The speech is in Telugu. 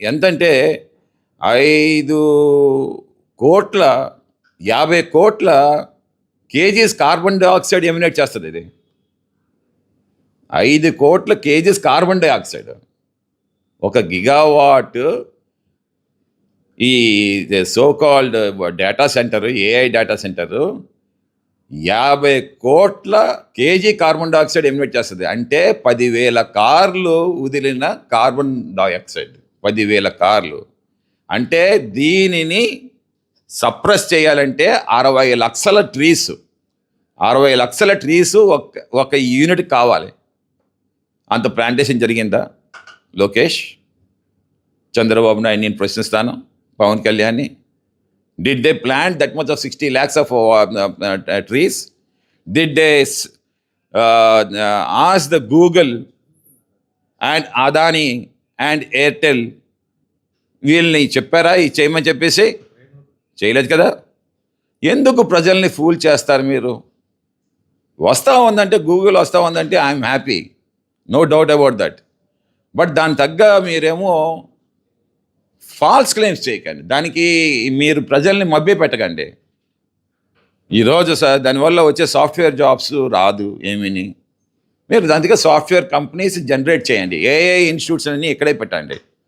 ఎంతంటే ఐదు కోట్ల యాభై కోట్ల కేజీస్ కార్బన్ డైఆక్సైడ్ ఎమినేట్ చేస్తుంది ఇది. ఐదు కోట్ల కేజీస్ కార్బన్ డైఆక్సైడ్ ఒక గిగావాట్ ఈ so called data center AI data center యాభై కోట్ల కేజీ కార్బన్ డైఆక్సైడ్ ఎమినేట్ చేస్తుంది. అంటే పదివేల కార్లు వదిలిన కార్బన్ డైఆక్సైడ్ పదివేల కార్లు. అంటే దీనిని సప్రెస్ చేయాలంటే అరవై లక్షల ట్రీస్. అరవై లక్షల ట్రీస్ ఒక ఒక యూనిట్ కావాలి. అంత ప్లాంటేషన్ జరిగిందా? లోకేష్ చంద్రబాబు నాయుడు నేను ప్రశ్నిస్తాను పవన్ కళ్యాణ్ని. Did they plant that much of sixty lakhs of trees did they ask the Google and Adani and Airtel. వీళ్ళని చెప్పారా? ఈ చేయమని చెప్పేసి? చేయలేదు కదా? ఎందుకు ప్రజల్ని ఫూల్ చేస్తారు మీరు? వస్తా ఉందంటే గూగుల్ వస్తా ఉందంటే I'm happy no doubt about that but దాని తగ్గ మీరేమో ఫాల్స్ క్లెయిమ్స్ చేయకండి. దానికి మీరు ప్రజల్ని మభ్య పెట్టకండి. ఈరోజు సార్ దానివల్ల వచ్చే సాఫ్ట్వేర్ జాబ్స్ రాదు ఏమీని? మీరు దానికి సాఫ్ట్వేర్ కంపెనీస్ జనరేట్ చేయండి. ఏఏ ఇన్స్టిట్యూట్స్ అన్నీ ఇక్కడే పెట్టండి.